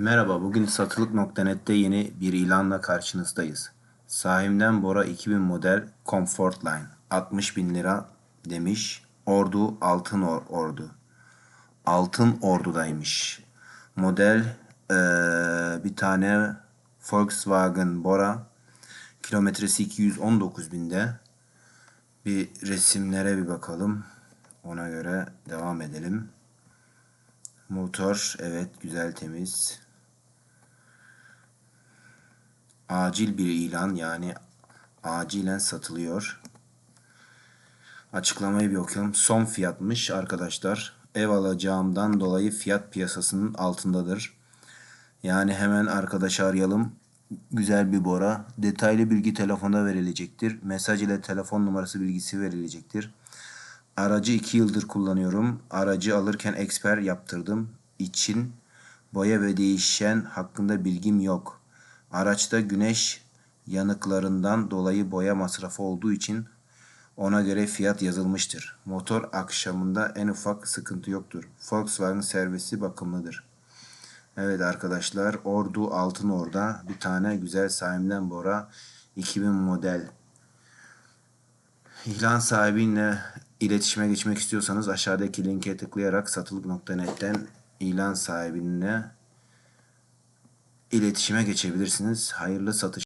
Merhaba, bugün satılık.net'te yeni bir ilanla karşınızdayız. Sahimden Bora 2000 model Comfortline 60 bin lira demiş. Ordu Altın Or- Ordu. Altın Ordu'daymış. Model eee, bir tane Volkswagen Bora kilometresi 219 binde. Bir resimlere bir bakalım. Ona göre devam edelim. Motor evet güzel temiz. Acil bir ilan yani acilen satılıyor. Açıklamayı bir okuyalım. Son fiyatmış arkadaşlar. Ev alacağımdan dolayı fiyat piyasasının altındadır. Yani hemen arkadaşı arayalım. Güzel bir bora. Detaylı bilgi telefonda verilecektir. Mesaj ile telefon numarası bilgisi verilecektir. Aracı 2 yıldır kullanıyorum. Aracı alırken eksper yaptırdım. için boya ve değişen hakkında bilgim yok. Araçta güneş yanıklarından dolayı boya masrafı olduğu için ona göre fiyat yazılmıştır. Motor akşamında en ufak sıkıntı yoktur. Volkswagen servisi bakımlıdır. Evet arkadaşlar Ordu Altın Orda bir tane güzel sahimden Bora 2000 model İlan sahibiyle iletişime geçmek istiyorsanız aşağıdaki linke tıklayarak satılık.net'ten ilan sahibinle iletişime geçebilirsiniz. Hayırlı satış.